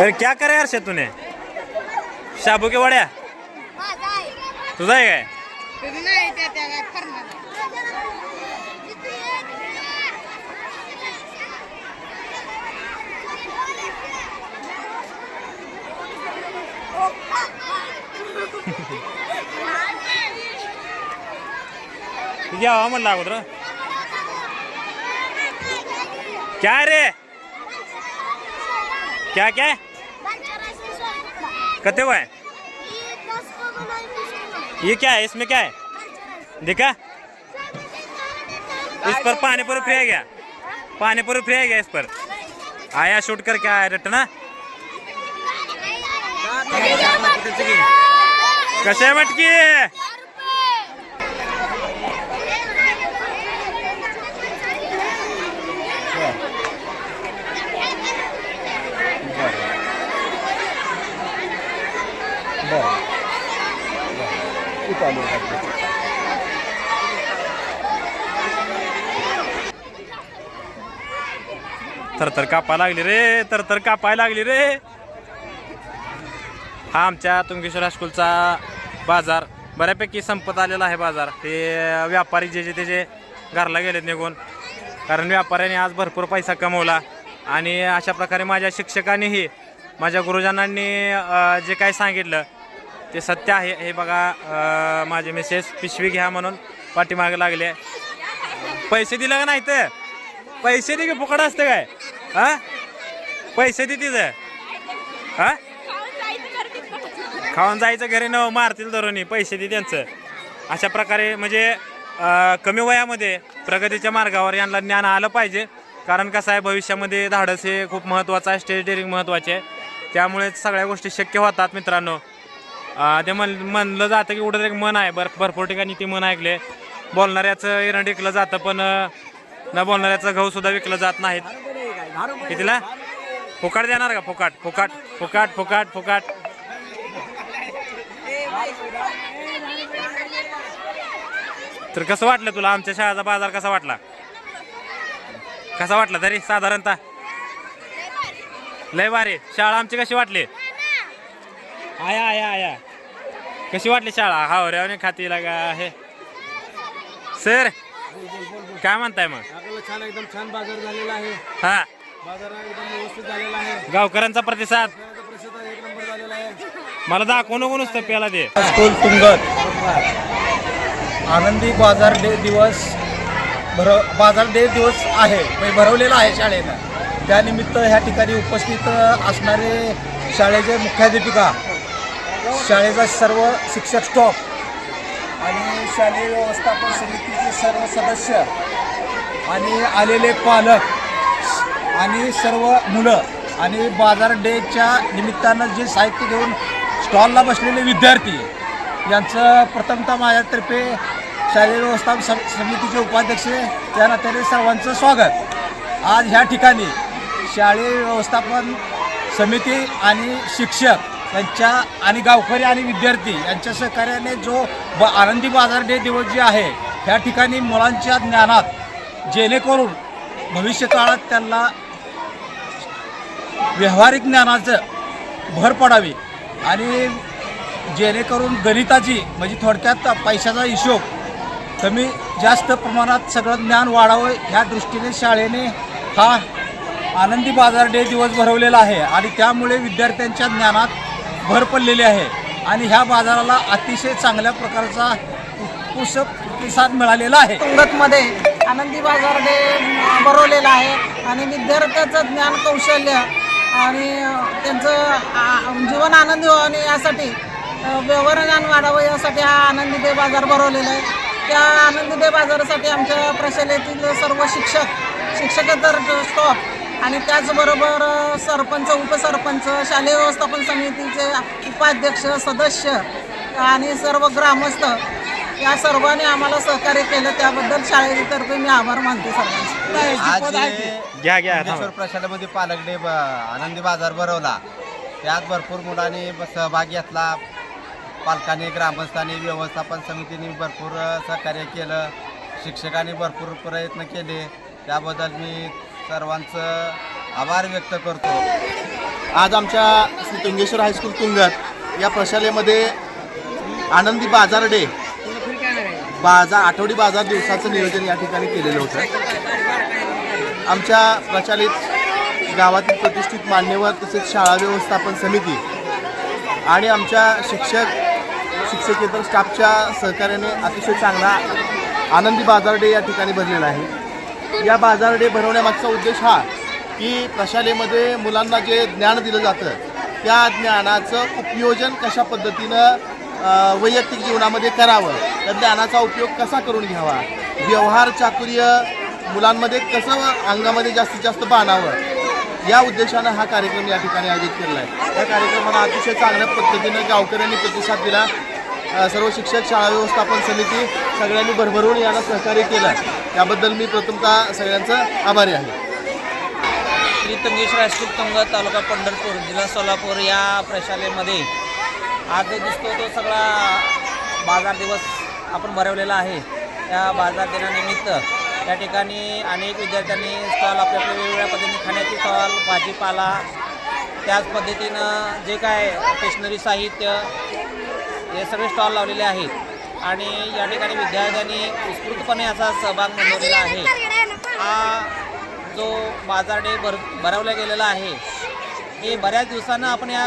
अरे क्या करे यार शेतूने शाबू के वड्या? तुझा आहे काय? नाही त्या म्हणलं अगोदर क्या रे? क्या क्या? कते हुआ है? ये क्या है? इसमें क्या है? देखा? इस पर पानी पूरी फ्री क्या पानी पूरी फ्री क्या इस पर। आया शूट करके आया रटना। कसे आहे मटकी थरथर कापाय लागली रे थरथर कापाय लागली रे. हा आमच्या तुंगेश्वर हायस्कूलचा बाजार बऱ्यापैकी संपत आलेला आहे बाजार. ते व्यापारी जे जे त्याचे घरला गेलेत निघून. कारण व्यापाऱ्याने आज भरपूर पैसा कमवला. आणि अशा प्रकारे माझ्या शिक्षकांनीही माझ्या गुरुजनांनी जे काही सांगितलं ते सत्य आहे. हे बघा माझे मिसेस पिशवी घ्या म्हणून पाठीमागे लागले पैसे दिलं का नाही तर पैसे दे की फुकट असते काय? हा? पैसे दे तिथं. हा? खाऊन जायचं घरी न मारतील धरून पैसे दे त्यांचं. अशा प्रकारे म्हणजे कमी वयामध्ये प्रगतीच्या मार्गावर यांना ज्ञान आलं पाहिजे. कारण कसं आहे भविष्यामध्ये धाडस हे खूप महत्त्वाचं आहे. स्टेज डेअरिंग महत्त्वाचे आहे. त्यामुळे सगळ्या गोष्टी शक्य होतात मित्रांनो. ते म्हण म्हणलं जातं की कुठं एक मन आहे. बर भरपूर ठिकाणी ती मन ऐकले बोलणाऱ्याचं इरण विकलं जातं पण न बोलणाऱ्याचं गहू सुद्धा विकलं जात नाहीत. कितीला? फुकाट देणार का? फुकाट फुकाट फुकाट फुकाट फुकाट. तर कसं वाटलं तुला? आमच्या शाळेचा बाजार कसा वाटला? कसा वाटला तरी साधारणतः? लय भारी. शाळा आमची कशी वाटली? आया आया आया कशी वाटली शाळा? हावऱ्याने खातीला का हे. सर काय म्हणताय मग? आपल्याला छान एकदम छान बाजार झालेला आहे. हा. बाजार एकदम व्यवस्थित झालेला आहे. गावकऱ्यांचा प्रतिसाद? खेळाचा प्रतिसाद एक नंबर झालेला आहे. मला दाखवू नको नुसतं प्याला दे. स्कूल तुंगत. आनंदी बाजार डे दिवस भर बाजार डे दिवस आहे. म्हणजे भरवलेला आहे शाळेनं. त्यानिमित्त ह्या ठिकाणी उपस्थित असणारे शाळेचे मुख्याध्यापिका शाळेचा सर्व शिक्षक स्टॉफ आणि शालेय व्यवस्थापन समितीचे सर्व सदस्य आणि आलेले पालक आणि सर्व मुलं आणि बाजार डेच्या निमित्तानं जे साहित्य घेऊन स्टॉलला बसलेले विद्यार्थी यांचं प्रथमतः माझ्यातर्फे शालेय व्यवस्थापन सम- समितीचे उपाध्यक्ष त्या नात्याने सर्वांचं स्वागत. आज ह्या ठिकाणी शालेय व्यवस्थापन समिती आणि शिक्षक यांच्या आणि गावकरी आणि विद्यार्थी यांच्या सहकार्याने जो ब आनंदी बाजार डे दिवस जे आहे त्या ठिकाणी मुलांच्या ज्ञानात जेणेकरून भविष्यकाळात त्यांना व्यावहारिक ज्ञानाचं भर पडावी आणि जेणेकरून गणिताची म्हणजे थोडक्यात पैशाचा हिशोब कमी जास्त प्रमाणात सगळं ज्ञान वाढावं ह्या दृष्टीने शाळेने हा आनंदी बाजार डे दिवस भरवलेला आहे. आणि त्यामुळे विद्यार्थ्यांच्या ज्ञानात भर पडलेली आहे. आणि ह्या बाजाराला अतिशय चांगल्या प्रकारचा उत्कृष्ट प्रतिसाद मिळालेला आहे. तुंगतमध्ये आनंदी बाजार डे भरवलेला आहे. आणि विद्यार्थ्याचं ज्ञान कौशल्य आणि त्यांचं जीवन आनंदी व्हावं यासाठी व्यवहारज्ञान व्यवहार ज्ञान वाढावं यासाठी हा आनंदी डे बाजार भरवलेला आहे. त्या आनंदी डे बाजारासाठी आमच्या प्रशालेतील सर्व शिक्षक शिक्षकेतर स्टॉफ आणि त्याचबरोबर सरपंच उपसरपंच शालेय व्यवस्थापन समितीचे उपाध्यक्ष सदस्य आणि सर्व ग्रामस्थ या सर्वांनी आम्हाला सहकार्य केलं. त्याबद्दल शाळेतर्फे मी आभार मानते सर्वांचे. प्रशालेमध्ये पालक डे ब- आनंदी बाजार भरवला. त्यात भरपूर मुलांनी सहभाग घेतला. पालकांनी ग्रामस्थांनी व्यवस्थापन समितीने भरपूर सहकार्य केलं. शिक्षकांनी भरपूर प्रयत्न केले. त्याबद्दल मी सर्वांचं आभार व्यक्त करतो. आज आमच्या श्री तुंगेश्वर हायस्कूल तुंगत या प्रशालेमध्ये आनंदी बाजार डे बाजार आठवडी बाजार दिवसाचं नियोजन या ठिकाणी केलेलं होतं. आमच्या प्रचालित गावातील प्रतिष्ठित मान्यवर तसेच शाळा व्यवस्थापन समिती आणि आमच्या शिक्षक शिक्षकेतर स्टाफच्या सहकार्याने अतिशय चांगला आनंदी बाजार डे या ठिकाणी भरलेला आहे. या बाजार डे भरवण्यामागचा उद्देश हा की प्रशालेमध्ये मुलांना जे ज्ञान दिलं जातं त्या ज्ञानाचं उपयोजन कशा पद्धतीनं वैयक्तिक जीवनामध्ये करावं त्या ज्ञानाचा उपयोग कसा करून घ्यावा व्यवहार चातुर्य मुलांमध्ये कसं अंगामध्ये जास्तीत जास्त बाणावं या उद्देशानं हा कार्यक्रम या ठिकाणी आयोजित केला आहे. या कार्यक्रमाला अतिशय चांगल्या पद्धतीनं गावकऱ्यांनी प्रतिसाद दिला. सर्व शिक्षक शाळा व्यवस्थापन समिती सगळ्यांनी भरभरून याला सहकार्य केलं. त्याबद्दल मी प्रथमतः सगळ्यांचा आभारी आहे. श्री तंगेश राजपूत तंग तालुका पंढरपूर जिल्हा सोलापूर या प्रशालेमध्ये आज जो दिसतो तो सगळा बाजार दिवस आपण भरवलेला आहे. त्या बाजार दिनानिमित्त या ठिकाणी अनेक विद्यार्थ्यांनी स्टॉल आपल्या आपल्या वेगवेगळ्या पद्धतीने खाण्याचे स्टॉल भाजीपाला त्याच पद्धतीनं जे काय स्टेशनरी साहित्य हे सगळे स्टॉल लावलेले आहेत. आणि या ठिकाणी विद्यार्थ्यांनी उत्स्फूर्तपणे असा सहभाग नोंदवलेला आहे. हा जो बाजार डे भर भरवला गेलेला आहे हे बऱ्याच दिवसानं आपण या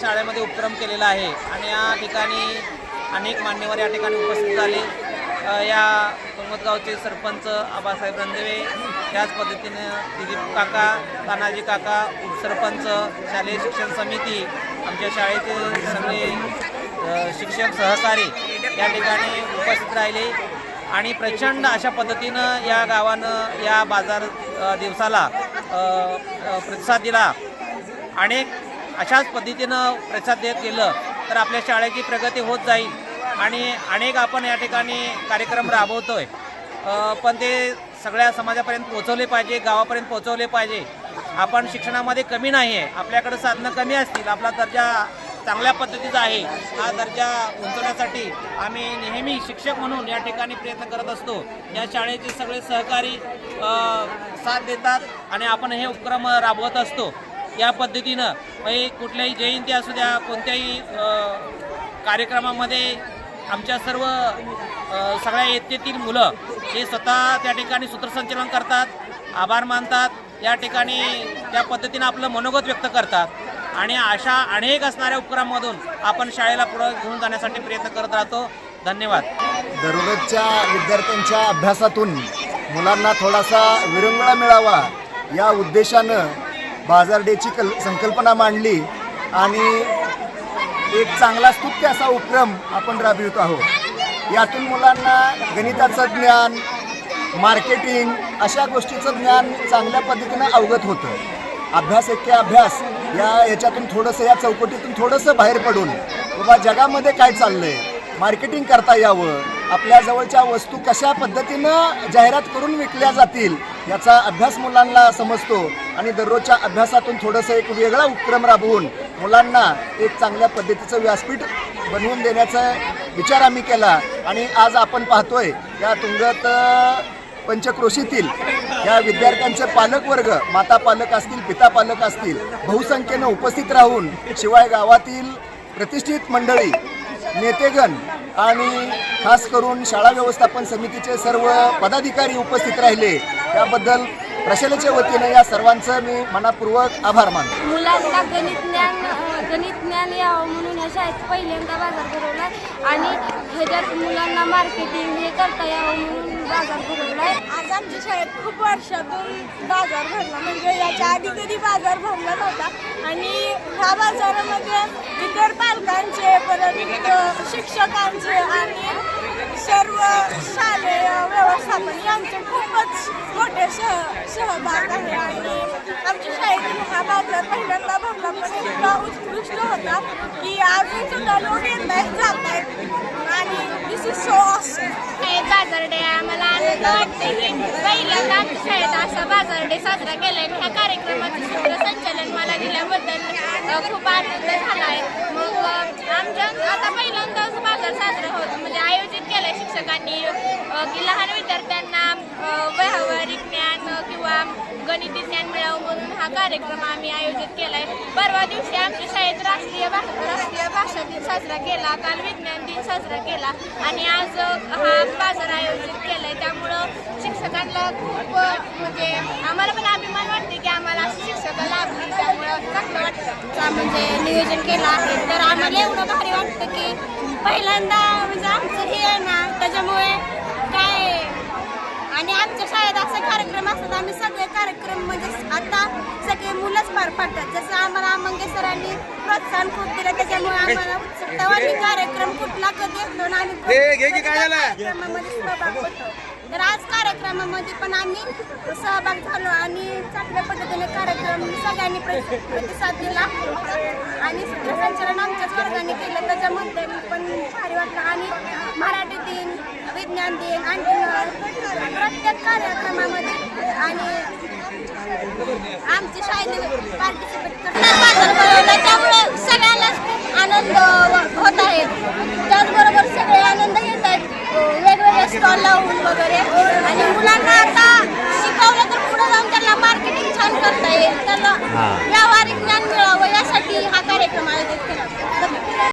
शाळेमध्ये उपक्रम केलेला आहे आणि या ठिकाणी अनेक मान्यवर या ठिकाणी उपस्थित झाले. या गावचे सरपंच आबासाहेब रंजवे त्याच पद्धतीनं दिलीप काका तानाजी काका उपसरपंच शालेय शिक्षण समिती आमच्या शाळेचे सगळे शिक्षक सहकारी या ठिकाणी उपस्थित राहिले आणि प्रचंड अशा पद्धतीनं या गावानं या बाजार दिवसाला प्रतिसाद दिला. अनेक अशाच पद्धतीनं प्रतिसाद देत गेलं तर आपल्या शाळेची प्रगती होत जाईल आणि अनेक आपण या ठिकाणी कार्यक्रम राबवतो आहे पण ते सगळ्या समाजापर्यंत पोहोचवले पाहिजे गावापर्यंत पोहोचवले पाहिजे. आपण शिक्षणामध्ये कमी नाही आहे आपल्याकडं साधनं कमी असतील आपला दर्जा चांगल्या पद्धतीचा आहे. हा दर्जा उंचवण्यासाठी आम्ही नेहमी शिक्षक म्हणून या ठिकाणी प्रयत्न करत असतो. या शाळेचे सगळे सहकारी साथ देतात आणि आपण हे उपक्रम राबवत असतो. या पद्धतीनं म्हणजे कुठल्याही जयंती असू द्या कोणत्याही कार्यक्रमामध्ये आमच्या सर्व सगळ्या येथेतील मुलं हे स्वतः त्या ठिकाणी सूत्रसंचलन करतात आभार मानतात या ठिकाणी त्या पद्धतीनं आपलं मनोगत व्यक्त करतात. आणि अशा अनेक असणाऱ्या उपक्रमामधून आपण शाळेला पुढे घेऊन जाण्यासाठी प्रयत्न करत राहतो. धन्यवाद. दररोजच्या विद्यार्थ्यांच्या अभ्यासातून मुलांना थोडासा विरंगुळा मिळावा या उद्देशानं बाजार डेची कल संकल्पना मांडली आणि एक चांगला स्तुत्य असा उपक्रम आपण राबवित आहोत. यातून मुलांना गणिताचं ज्ञान मार्केटिंग अशा गोष्टीचं ज्ञान चांगल्या पद्धतीनं अवगत होतं. अभ्यास एक अभ्यास. या याच्यातून थोडंसं या चौकटीतून थोडंसं बाहेर पडून बाबा जगामध्ये काय चाललंय? मार्केटिंग करता यावं. आपल्या जवळच्या वस्तू कशा पद्धतीनं जाहिरात करून विकल्या जातील याचा अभ्यास मुलांना समजतो. आणि दररोजच्या अभ्यासातून थोडंसं एक वेगळा उपक्रम राबवून मुलांना एक चांगल्या पद्धतीचं व्यासपीठ बनवून देण्याचा विचार आम्ही केला. आणि आज आपण पाहतोय या तुंगत पंचक्रोशीतील या विद्यार्थ्यांचे पालकवर्ग माता पालक असतील पिता पालक असतील बहुसंख्येनं उपस्थित राहून शिवाय गावातील प्रतिष्ठित मंडळी नेतेगण आणि खास करून शाळा व्यवस्थापन समितीचे सर्व पदाधिकारी उपस्थित राहिले. त्याबद्दल प्रशालेच्या वतीनं या सर्वांचं मी मनापूर्वक आभार मानतो. मुलांना गणित ज्ञान गणित ज्ञान यावं म्हणून या शाळेत पहिल्यांदा बाजार भरवला आणि ह्याच्यात मुलांना मार्केटिंग हे करता यावं म्हणून बाजार भरवला आज आमच्या शाळेत खूप वर्षातून बाजार भरला. म्हणजे याच्या आधी कधी बाजार भरला नव्हता. आणि ह्या बाजारामध्ये इतर पालकांचे परत शिक्षकांचे आणि सर्व शालेय व्यवस्थापन यांचे खूपच मोठे सह सहभाग आहे. आणि आमच्या शाळेतील हा बाजार पहिल्यांदा भरला पण इतका उत्कृष्ट होता की अजून सुद्धा लोक येत आहेत जात आहेत आणि दिस इज सो हे बाजार डे आम्हाला आनंद वाटते. की पहिल्यांदा आमच्या शाळेत असा बाजार डे साजरा केला आणि ह्या कार्यक्रमाचं सूत्रसंचालन मला दिल्याबद्दल खूप आनंद झाला आहे मग आमच्या आता पहिल्यांदाच बाजार साजरा होतो. म्हणजे आयोजित केलाय शिक्षकांनी की लहान विद्यार्थ्यांना व्यावहारिक ज्ञान किंवा गणिती ज्ञान मिळावं म्हणून हा कार्यक्रम आम्ही आयोजित केला आहे परवा दिवशी आमच्या शाळेत राष्ट्रीय भा राष्ट्रीय भाषा दिन साजरा केला काल विज्ञान दिन साजरा केला आणि आज हा बाजार आयोजित केला आहे त्यामुळं शिक्षकांना खूप म्हणजे आम्हाला पण अभिमान वाटते की आम्हाला अशी शिक्षक लाभली. त्यामुळं चा म्हणजे नियोजन केलं आहे. तर आम्हाला एवढं भारी वाटतं की पहिल्यांदा म्हणजे आमचं हे आहे ना त्याच्यामुळे काय आणि आमच्या शाळेत असे कार्यक्रम असतात आम्ही सगळे कार्यक्रम म्हणजे आता सगळे मुलंच पार पाडतात. जसं आम्हाला मंगे सरांनी प्रोत्साहन खूप दिलं त्याच्यामुळे आम्हाला उत्सुकता वाटली. कार्यक्रम कुठला कधी येतो आणि कार्यक्रमामध्ये सहभाग होतो. तर आज कार्यक्रमामध्ये पण आम्ही सहभाग झालो आणि चांगल्या पद्धतीने कार्यक्रम सगळ्यांनी प्रतिसाद दिला. आणि सूत्रसंचालन आमच्याच वर्गाने केलं. त्याच्यामध्ये पण भारी वाटलं. आणि मराठी दिन विज्ञान दिन आणि प्रत्येक कार्यक्रमामध्ये आणि आमची शाळेने पार्टिसिपेट करतात. त्यामुळे सगळ्यांनाच आनंद होत आहे. त्याचबरोबर सगळे आनंद स्टॉल लावून वगैरे. आणि मुलांना आता शिकवलं तर पुढे जाऊन त्यांना मार्केटिंग छान करता येईल. त्यांना व्यावहारिक ज्ञान मिळावं यासाठी हा कार्यक्रम आयोजित केला.